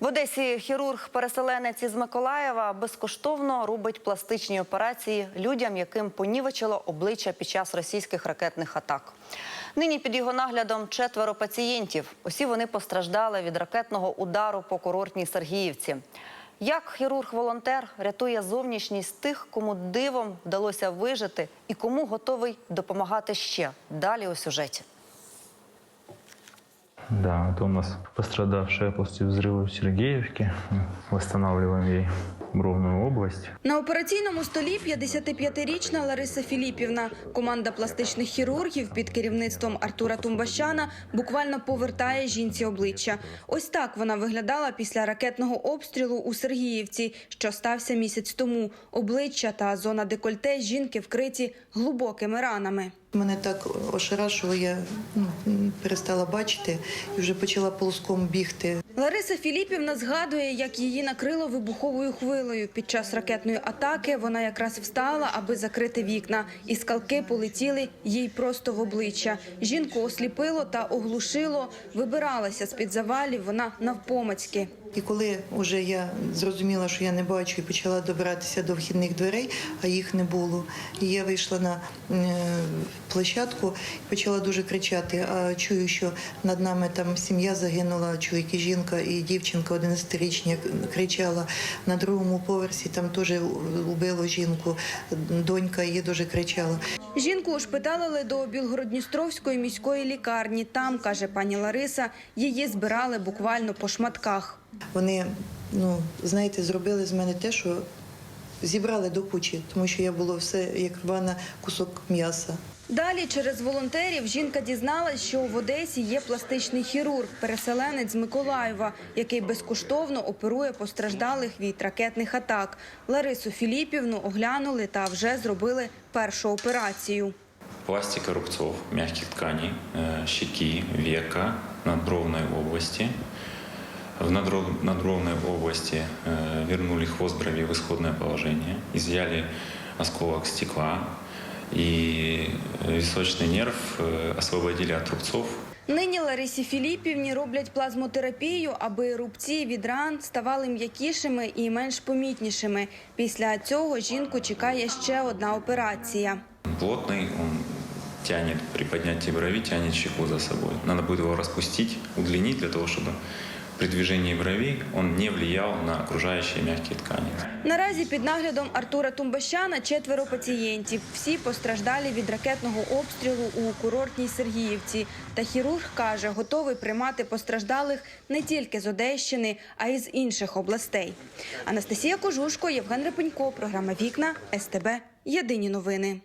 В Одесі хірург-переселенець із Миколаєва безкоштовно робить пластичні операції людям, яким понівечило обличчя під час російських ракетних атак. Нині під його наглядом четверо пацієнтів. Усі вони постраждали від ракетного удару по курортній Сергіївці. Як хірург-волонтер рятує зовнішність тих, кому дивом вдалося вижити, і кому готовий допомагати ще далі у сюжеті. Да, это у нас пострадавшая после взрыва в Сергеевке. Восстанавливаем ей бровную область. На операційному столі 55-річна Лариса Філіпівна. Команда пластичних хірургів під керівництвом Артура Тумбащана буквально повертає жінці обличчя. Ось так вона виглядала після ракетного обстрілу у Сергіївці, що стався місяць тому. Обличчя та зона декольте жінки вкриті глибокими ранами. Мене так ошарашило, я ну, перестала бачити і вже почала полоском бігти. Лариса Філіпівна згадує, як її накрило вибуховою хвилею. Під час ракетної атаки вона якраз встала, аби закрити вікна, і скалки полетіли їй просто в обличчя. Жінку осліпило та оглушило. Вибиралася з під завалів вона навпомацьки. І коли вже я зрозуміла, що я не бачу, і почала добиратися до вхідних дверей, а їх не було. І я вийшла на е, площадку і почала дуже кричати. А чую, що над нами там сім'я загинула, чоловік і жінка, і дівчинка 11-річна кричала. На другому поверсі там теж убило жінку. Донька її дуже кричала. Жінку ушпиталили до Білгородністровської міської лікарні. Там, каже пані Лариса, її збирали буквально по шматках. Вони, ну знаєте, зробили з мене те, що зібрали до кучі, тому що я було все як рвана кусок м'яса. Далі через волонтерів жінка дізналась, що в Одесі є пластичний хірург, переселенець з Миколаєва, який безкоштовно оперує постраждалих від ракетних атак. Ларису Філіпівну оглянули та вже зробили першу операцію. Пластика рубцов, мягких тканей, э, щеки, века, надбровной области. В надро- надбровной области э, вернули хвост брови в исходное положение, изъяли осколок стекла и э, височный нерв э, освободили от рубцов Нині Ларисі Філіпівні роблять плазмотерапію, аби рубці від ран ставали м'якішими і менш помітнішими. Після цього жінку чекає ще одна операція. плотный, он тянет при поднятии брови, тянет щеку за собой. Надо будет его распустить, удлинить для того, чтобы при движении брови он не влиял на окружающие мягкие ткани. Наразі під наглядом Артура Тумбащана четверо пацієнтів. Всі постраждалі від ракетного обстрілу у курортній Сергіївці. Та хірург каже, готовий приймати постраждалих не тільки з Одещини, а й з інших областей. Анастасія Кожушко, Євген Репенько, програма Вікна СТБ. Єдині новини.